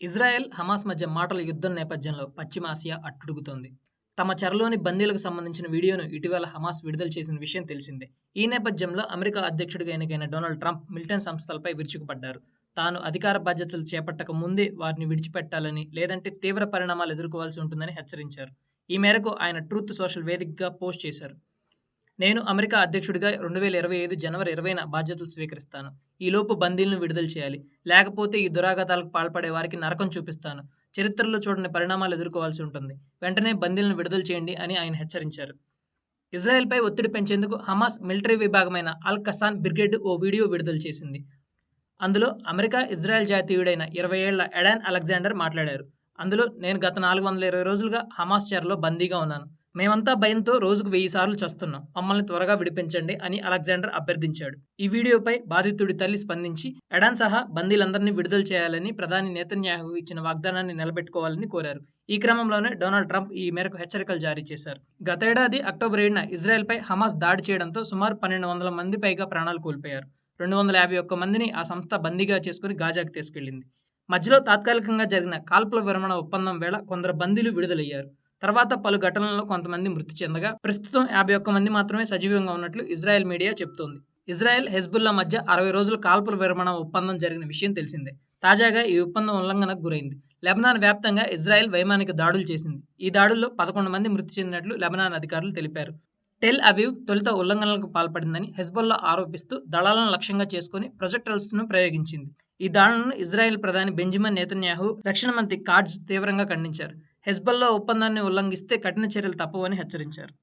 Israel, Hamas మధ్య మాటల యుద్ధం నేపథ్యంలో పశ్చిమాసియా అట్టుడుగుతోంది. తమ చెరలోని బందీలకు సంబంధించిన వీడియోను ఇటీవల హమాస్ విడుదల చేసిన విషయం తెలిసిందే. ఈ నేపథ్యంలో అమెరికా అధ్యక్షుడిగా ఎన్నికైన డొనాల్డ్ ట్రంప్ మిలిటెంట్ సంస్థలపై విరుచుకుపడ్డారు. తాను అధికార బాధ్యతలు చేపట్టక ముందే వారిని విడిచిపెట్టాలని, లేదంటే తీవ్ర పరిణామాలు ఎదుర్కోవాల్సి ఉంటుందని హెచ్చరించారు. ఈ మేరకు ఆయన ట్రూత్ సోషల్ వేదికగా పోస్ట్ చేశారు. నేను అమెరికా అధ్యక్షుడిగా రెండు వేల ఇరవై ఐదు జనవరి ఇరవైన బాధ్యతలు స్వీకరిస్తాను. ఈలోపు బందీలను విడుదల చేయాలి. లేకపోతే ఈ దురాఘాతాలకు పాల్పడే వారికి నరకం చూపిస్తాను. చరిత్రలో చూడని పరిణామాలు ఎదుర్కోవాల్సి ఉంటుంది. వెంటనే బందీలను విడుదల చేయండి అని ఆయన హెచ్చరించారు. ఇజ్రాయెల్పై ఒత్తిడి పెంచేందుకు హమాస్ మిలిటరీ విభాగమైన అల్ కసాన్ బ్రిగేడ్ ఓ వీడియో విడుదల చేసింది. అందులో అమెరికా, ఇజ్రాయెల్ జాతీయుడైన ఇరవై ఏళ్ళ ఎడాన్ అలెగ్జాండర్ మాట్లాడారు. అందులో నేను గత నాలుగు వందల ఇరవై రోజులుగా హమాస్ చెరలో బందీగా ఉన్నాను. మేమంతా భయంతో రోజుకు వెయ్యి సార్లు చస్తున్నాం. మమ్మల్ని త్వరగా విడిపించండి అని అలెగ్జాండర్ అభ్యర్థించాడు. ఈ వీడియోపై బాధితుడి తల్లి స్పందించి ఎడాన్ సహా బందీలందరినీ విడుదల చేయాలని ప్రధాని నెతన్యాహు ఇచ్చిన వాగ్దానాన్ని నిలబెట్టుకోవాలని కోరారు. ఈ క్రమంలోనే డొనాల్డ్ ట్రంప్ ఈ మేరకు హెచ్చరికలు జారీ చేశారు. గతేడాది అక్టోబర్ ఏడున ఇజ్రాయెల్పై హమాస్ దాడి చేయడంతో సుమారు పన్నెండు వందల మంది పైగా ప్రాణాలు కోల్పోయారు. రెండు వందల యాభై ఒక్క మందిని ఆ సంస్థ బందీగా చేసుకుని గాజాకు తీసుకెళ్ళింది. మధ్యలో తాత్కాలికంగా జరిగిన కాల్పుల విరమణ ఒప్పందం వేళ కొందరు బందీలు విడుదలయ్యారు. తర్వాత పలు ఘటనల్లో కొంతమంది మృతి చెందగా ప్రస్తుతం యాభై ఒక్క మంది మాత్రమే సజీవంగా ఉన్నట్లు ఇజ్రాయెల్ మీడియా చెబుతోంది. ఇజ్రాయెల్, హెజ్బుల్లా మధ్య అరవై రోజుల కాల్పుల విరమణ ఒప్పందం జరిగిన విషయం తెలిసిందే. తాజాగా ఈ ఒప్పందం ఉల్లంఘనకు గురైంది. లెబనాన్ వ్యాప్తంగా ఇజ్రాయెల్ వైమానిక దాడులు చేసింది. ఈ దాడుల్లో పదకొండు మంది మృతి చెందినట్లు లెబనాన్ అధికారులు తెలిపారు. టెల్ అవీవ్ తొలుత ఉల్లంఘనలకు పాల్పడిందని హెజ్బొల్లా ఆరోపిస్తూ దళాలను లక్ష్యంగా చేసుకుని ప్రొజెక్టైల్స్ను ప్రయోగించింది. ఈ దాడులను ఇజ్రాయెల్ ప్రధాని బెంజమిన్ నేతన్యాహు రక్షణ మంత్రి కార్డ్స్ తీవ్రంగా ఖండించారు. హెజ్బల్లా ఒప్పందాన్ని ఉల్లంఘిస్తే కఠిన చర్యలు తప్పవని హెచ్చరించారు.